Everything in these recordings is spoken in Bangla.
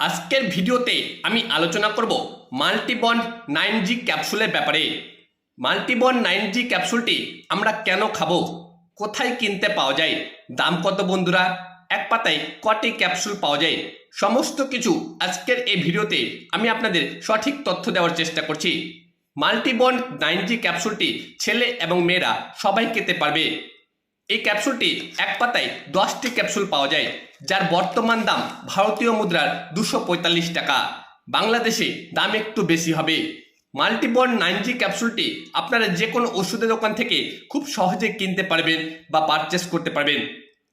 আজকের ভিডিওতে আমি আলোচনা করব মাল্টিবন্ড নাইন জি ক্যাপসুলের ব্যাপারে। মাল্টিবন্ড নাইন জি ক্যাপসুলটি আমরা কেন খাব? কোথায় কিনতে পাওয়া যায়? দাম কত বন্ধুরা? এক পাতায় কটি ক্যাপসুল পাওয়া যায়? সমস্ত কিছু আজকের এই ভিডিওতে আমি আপনাদের সঠিক তথ্য দেওয়ার চেষ্টা করছি। মাল্টিবন্ড নাইন জি ক্যাপসুলটি ছেলে এবং মেয়েরা সবাই খেতে পারবে। এই ক্যাপসুলটি এক পাতায় দশটি ক্যাপসুল পাওয়া যায়, যার বর্তমান দাম ভারতীয় মুদ্রার দুশো পঁয়তাল্লিশ টাকা। বাংলাদেশে দাম একটু বেশি হবে। মাল্টিবন্ড নাইন জি ক্যাপসুলটি আপনারা যে কোনো ওষুধের দোকান থেকে খুব সহজে কিনতে পারবেন বা পারচেস করতে পারবেন।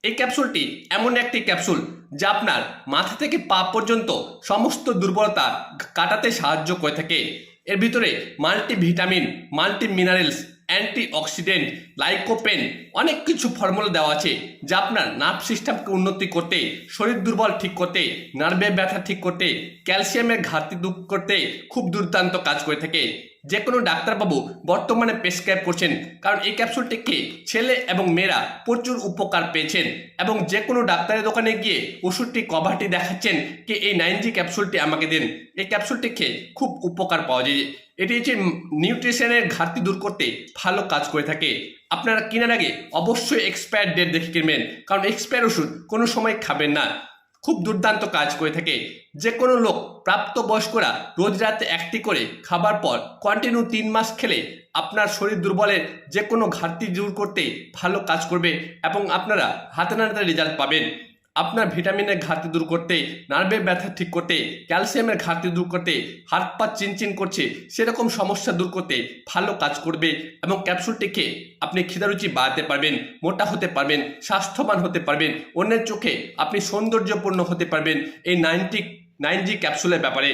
এই ক্যাপসুলটি এমন একটি ক্যাপসুল যা আপনার মাথা থেকে পা পর্যন্ত সমস্ত দুর্বলতা কাটাতে সাহায্য করে থাকে। এর ভিতরে multivitamin multi minerals antioxidant lycopene, অনেক কিছু ফর্মুলা দেওয়া আছে যা আপনার নার্ভ সিস্টেমকে উন্নতি করতে, শরীর দুর্বল ঠিক করতে নার্ভে ব্যথা ঠিক করতে ক্যালসিয়ামের ঘাটতি দূর করতে খুব দুর্দান্ত কাজ করে থাকে। যে কোনো ডাক্তারবাবু বর্তমানে প্রেসক্রাইব করছেন, কারণ এই ক্যাপসুলটি খেয়ে ছেলে এবং মেয়েরা প্রচুর উপকার পেয়েছেন এবং যে কোনো ডাক্তারের দোকানে গিয়ে ওষুধটি কভারটি দেখাচ্ছেন কি এই নাইন জি ক্যাপসুলটি আমাকে দিন। এই ক্যাপসুলটি খেয়ে খুব উপকার পাওয়া যায়। এটি হচ্ছে নিউট্রিশনের ঘাটতি দূর করতে ভালো কাজ করে থাকে। আপনারা কেনার আগে অবশ্যই এক্সপায়ার ডেট দেখে কিনবেন, কারণ এক্সপায়ার ওষুধ কোনো সময় খাবেন না। খুব দুর্দান্ত কাজ করে থাকে। যে কোনো লোক, প্রাপ্তবয়স্করা রোজ রাতে একটি করে খাবার পর কন্টিনিউ তিন মাস খেলে আপনার শরীর দুর্বলের যে কোনো ঘাটতি দূর করতে ভালো কাজ করবে এবং আপনারা হাতে নাড়াতে রেজাল্ট পাবেন। আপনার ভিটামিনের ঘাটতি দূর করতে, নার্ভের ব্যথা ঠিক করতে, ক্যালসিয়ামের ঘাটতি দূর করতে, হাত পা চিনচিন করছে, সেরকম সমস্যা দূর করতে ভালো কাজ করবে এবং ক্যাপসুলটি খেয়ে আপনি খিদারুচি বাড়াতে পারবেন, মোটা হতে পারবেন, স্বাস্থ্যবান হতে পারবেন, অন্যের চোখে আপনি সৌন্দর্যপূর্ণ হতে পারবেন এই নাইনটি নাইন জি ক্যাপসুলের ব্যাপারে।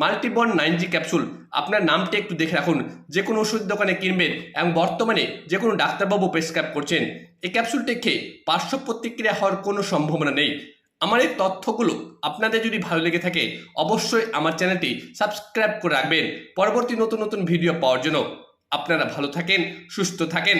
Multibon nine G capsule. আপনার নামটি একটু দেখে রাখুন। যে কোনো ওষুধ দোকানে কিনবেন এবং বর্তমানে যে কোনো ডাক্তারবাবু প্রেসক্রাইব করছেন, এই ক্যাপসুলটি খেয়ে পার্শ্ব প্রতিক্রিয়া হওয়ার কোনো সম্ভাবনা নেই। আমার এই তথ্যগুলো আপনাদের যদি ভালো লেগে থাকে, অবশ্যই আমার চ্যানেলটি সাবস্ক্রাইব করে রাখবেন। পরবর্তী নতুন নতুন ভিডিও পাওয়ার জন্য আপনারা ভালো থাকেন, সুস্থ থাকেন।